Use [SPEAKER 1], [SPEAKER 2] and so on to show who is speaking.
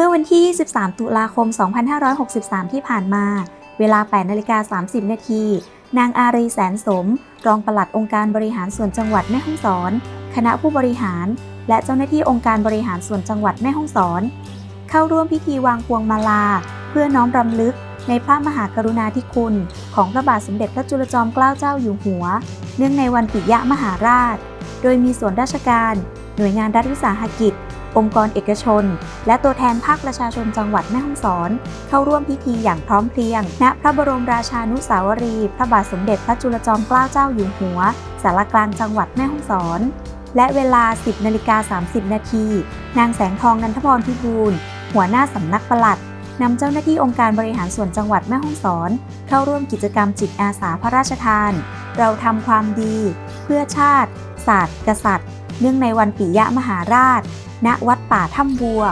[SPEAKER 1] มื่อวันที่ 23 ตุลาคม 2563 ที่ผ่านมา เวลา 8 นาฬิกา 30 นาที นางอารีแสนสม รองปลัดองค์การบริหารส่วนจังหวัดแม่ฮ่องสอน คณะผู้บริหาร และเจ้าหน้าที่องค์การบริหารส่วนจังหวัดแม่ฮ่องสอน เข้าร่วมพิธีวางพวงมาลา เพื่อน้อมรำลึกในพระมหากรุณาธิคุณ ของพระบาทสมเด็จพระจุลจอมเกล้าเจ้าอยู่หัว เนื่องในวันปิยะมหาราช โดยมีส่วนราชการ หน่วยงานรัฐวิสาหกิจ องค์กรเอกชน และตัวแทนภาคประชาชนจังหวัดแม่ฮ่องสอน เข้าร่วมพิธีอย่างพร้อมเพรียง ณ พระบรมราชานุสาวรีย์พระบาทสมเด็จพระจุลจอมเกล้าเจ้าอยู่หัว สารกลางจังหวัดแม่ฮ่องสอน และเวลา 10นาฬิกา30 นาที นางแสงทองนันทพรพิบูลหัวหน้าสำนักปลัดนำเจ้าหน้าที่องค์การบริหารส่วนจังหวัดแม่ฮ่องสอน เข้าร่วมกิจกรรมจิตอาสาพระราชทาน เราทำความดี เพื่อชาติ ศาสตร์ กษัตริย์ เนื่องในวันปิยะมหาราช ณ วัดป่าถ้ำบัว